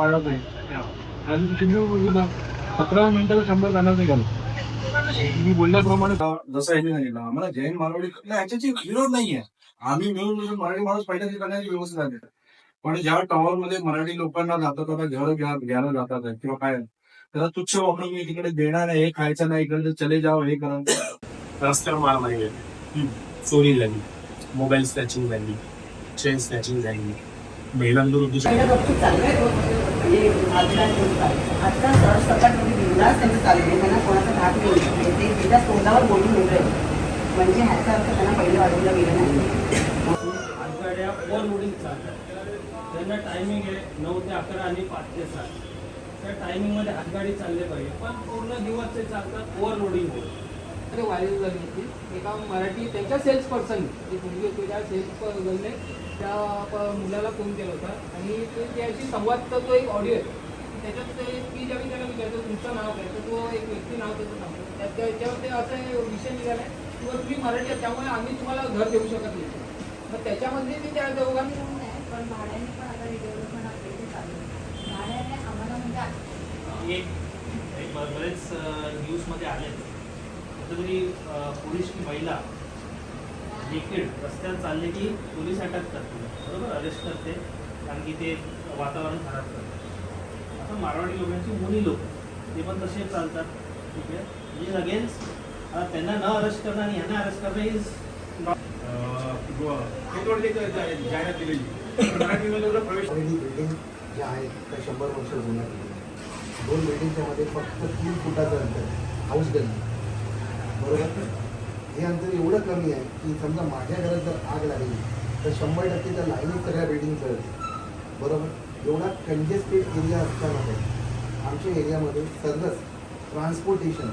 पाळला पाहिजे आणि शिंदे सतरा मिनिटाला शंभर जाणार नाही घालू मी बोलल्याप्रमाणे जसं यांनी सांगितलं आम्हाला जैन मारवाडी नाही, ह्याच्याची विरोध नाहीये. आम्ही मिळून मिळून मराठी माणूस पहिल्याची करण्याची व्यवस्था झाली पण ज्या टॉवर मध्ये मराठी लोकांना जातात आता घर घ्या घ्यायला जातात आहे किंवा काय त्याला तुच्छ वापरून मी तिकडे देणार आहे हे खायचं नाही इकडे चले जाओ हे करा. रस्त्यावर मार नाही चोरी झाली. मोबाईल स्नॅचिंग झाली. चेन स्नॅचिंग झाली. महिलांवर उद्देश पहिलं गपचूप चालू म्हणजे सकाळ तुम्ही बिंदास त्यांचं चालू आहे त्यांना कोणाचा धाक नाही ते तिच्या तोंडावर बोलून मोकळे म्हणजे ह्याचा अर्थ त्यांना पहिले वाढवलं गेलं नाही. त्यांना टायमिंग आहे नऊ ते अकरा आणि पाच ते सात. त्या टायमिंगमध्ये आगगाडी चालले पाहिजे. पण पूर्ण दिवस ते चालतात ओव्हरलोडिंग होईल मध्ये व्हायरल झाली होती. एका मराठी त्यांच्या सेल्स पर्सन एक मुलगी होती त्या सेल्स गर्लने त्या प- मुलाला फोन केला होता. आणि ते त्याशी संवाद तो एक ऑडिओ आहे. त्याच्यात ते ती ज्यावेळी त्याला विचारतो तुमचं नाव काय? तर तो एक व्यक्ती नाव त्याचं सांगतो. त्या- त्याच्यावर ते असा एक विषय निघाला किंवा तुम्ही मराठी आहात त्यामुळे आम्ही तुम्हाला घर देऊ शकत नाही. मग त्याच्यामध्ये मी त्या दोघांनी पण भाड्याने पण आता रिडेव्हलपमेंट आपल्याकडे चालू आहे. भाड्याने आम्हाला म्हणजे एक बरेच न्यूजमध्ये आले कुठेतरी पोलीस की महिला नेकेड रस्त्यावर चालले की पोलीस अटक करते बरोबर? अरेस्ट करते. कारण की ते वातावरण खराब करतात आता मारवाडी लोकांची मुली लोक ते पण तसे चालतात. ठीक आहे? म्हणजे अगेन्स त्यांना न अरेस्ट करणं आणि यांना अरेस्ट करणं इज जाहिरात दिलेली. प्रवेश बिल्डिंग ज्या आहेत त्या शंभर वर्ष जुन्या दोन बिल्डिंगच्या मध्ये फक्त तीन फुटाचं अंतर हाऊस गल्ली बरोबर? हे अंतर एवढं कमी आहे की समजा माझ्या घरात जर आग लागली तर शंभर टक्के त्या लाईनीत सगळ्या बिल्डिंग जळतील. बरोबर? एवढा कंजेस्टेड एरिया असताना आमच्या एरियामध्ये सर्वच ट्रान्सपोर्टेशन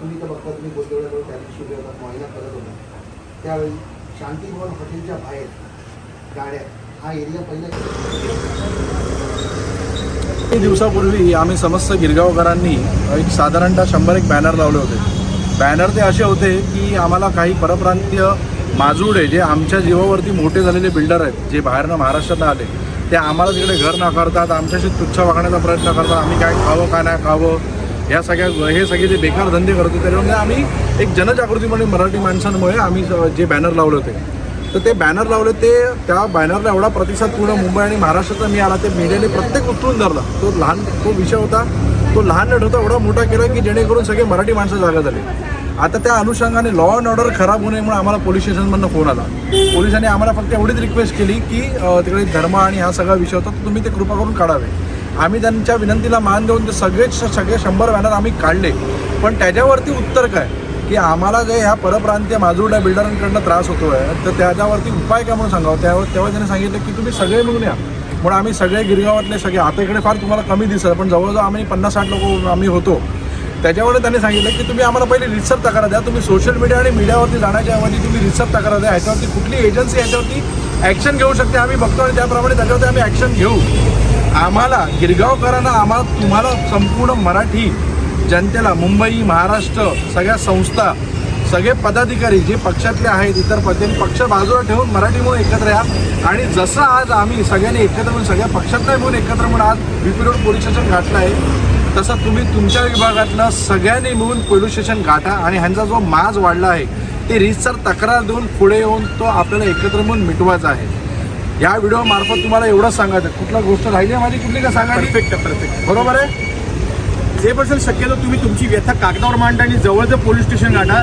तुम्ही तर बघता तुम्ही गोंदिवड्याजवळ त्या दिवशी होता महिना करत होता. त्यावेळी शांतीभवन हॉटेलच्या बाहेर गाड्या हा एरिया पहिला काही दिवसापूर्वी आम्ही समस्त गिरगावकरांनी एक साधारणतः शंभर एक बॅनर लावले होते. बॅनर ते असे होते की आम्हाला काही परप्रांतीय माजुडे जे आमच्या जीवावरती मोठे झालेले बिल्डर आहेत जे बाहेरनं महाराष्ट्रात आले ते आम्हाला तिकडे घर नाकारतात आमच्याशी तुच्छ वागण्याचा प्रयत्न करतात आम्ही काय खावं का नाही खावं ह्या सगळ्या हे सगळे जे बेकार धंदे करतो त्याच्यामुळे आम्ही एक जनजागृती म्हणून मराठी माणसांमुळे आम्ही जे बॅनर लावले होते. तर ते बॅनर लावले ते त्या बॅनरला एवढा प्रतिसाद पूर्ण मुंबई आणि महाराष्ट्राचा मी आला ते मीडियाने प्रत्येक उचलून धरला. तो लहान तो विषय होता तो लहान नट होता एवढा मोठा केला की जेणेकरून सगळे मराठी माणसं जागा झाले. आता त्या अनुषंगाने लॉ अँड ऑर्डर खराब होऊ नये म्हणून आम्हाला पोलीस स्टेशनमधनं फोन आला. पोलिसांनी आम्हाला फक्त एवढीच रिक्वेस्ट केली की तिकडे धर्म आणि हा सगळा विषय होता तर तुम्ही ते कृपा करून काढावे. आम्ही त्यांच्या विनंतीला मान देऊन ते सगळेच सगळे शंभर बॅनर आम्ही काढले. पण त्याच्यावरती उत्तर काय? की आम्हाला जे ह्या परप्रांतीय माजुरड्या बिल्डरांकडनं त्रास होतो आहे तर त्याच्यावरती उपाय काय म्हणून सांगावं? त्यावर तेव्हा त्यांनी सांगितलं की तुम्ही सगळे मिळून या म्हणून आम्ही सगळे गिरगावातले सगळे आता इकडे फार तुम्हाला कमी दिसलं पण जवळजवळ आम्ही पन्नास साठ लोक आम्ही होतो. त्याच्यावर त्यांनी सांगितलं की तुम्ही आम्हाला पहिले रिसर्च तक्रार द्या. तुम्ही सोशल मीडिया आणि मीडियावरती जाण्याच्या ऐवजी तुम्ही रिसर्च तक्रार द्या. ह्याच्यावरती कुठली एजन्सी ह्याच्यावरती ॲक्शन घेऊ शकते आम्ही बघतो आणि त्याप्रमाणे त्याच्यावरती आम्ही ॲक्शन घेऊ. आम्हाला गिरगावकरांना आम्हाला तुम्हाला संपूर्ण मराठी जनतेला मुंबई महाराष्ट्र सगळ्या संस्था सगळे पदाधिकारी जे पक्षातले आहेत इतर पद पक्ष बाजूला ठेवून मराठी म्हणून एकत्र या. आणि जसं आज आम्ही सगळ्यांनी एकत्र म्हणून सगळ्या पक्षात नाही म्हणून एकत्र म्हणून आज बीपी रोड पोलीस स्टेशन गाठलं आहे. तसं तुम्ही तुमच्या विभागातलं सगळ्यांनी मिळून पोलीस स्टेशन गाठा आणि ह्यांचा जो माज वाढला आहे ते रीतसर तक्रार देऊन पुढे येऊन तो आपल्याला एकत्र म्हणून मिटवायचा आहे. या व्हिडिओ मार्फत तुम्हाला एवढंच सांगायचं कुठला गोष्ट राहिली आहे माझी? कुठली का सांगायची? परफेक्ट परफेक्ट बरोबर आहे? जे बसेल शक्यतो तुम्ही तुमची व्यथा कागदावर मांडा आणि जवळचं पोलीस स्टेशन गाठा.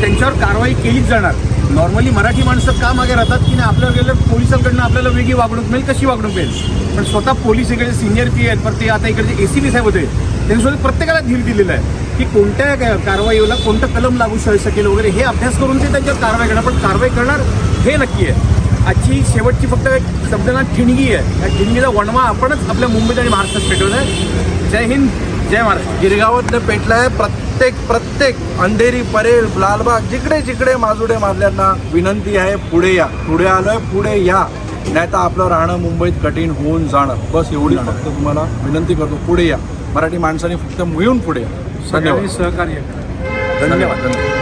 त्यांच्यावर कारवाई केलीच जाणार. नॉर्मली मराठी माणसं का मागे राहतात? की नाही आपल्याला गेलं पोलिसांकडनं आपल्याला वेगळी वागणूक मिळेल कशी वागणूक मिळेल? पण स्वतः पोलीस इकडे सिनियर पी आहेत पण ते आता इकडचे ए सी पी साहेब होते त्यांनी स्वतः प्रत्येकाला धीर दिलेला आहे की कोणत्या काय- कारवाईला कोणतं कलम लागू शकेल वगैरे हे अभ्यास करून ते त्यांच्यावर कारवाई करणार. पण कारवाई करणार हे नक्की आहे. आजची शेवटची फक्त एक शब्दना ठिणगी आहे. या ठिणगीचा वणवा आपणच आपल्या मुंबईत आणि महाराष्ट्रात पेटवत आहे जय हिंद. जय महाराष्ट्र गिरगावातनं पेटलाय प्रत्येक प्रत्येक अंधेरी परेल लालबाग जिकडे जिकडे माजुडे मारल्यांना विनंती आहे पुढे या. पुढे आलोय पुढे या. नाही तर आपलं राहणं मुंबईत कठीण होऊन जाणं बस एवढी फक्त तुम्हाला विनंती करतो पुढे या. मराठी माणसाने फक्त मिळून पुढे या. धन्यवाद. सहकार्य धन्यवाद. धन्यवाद.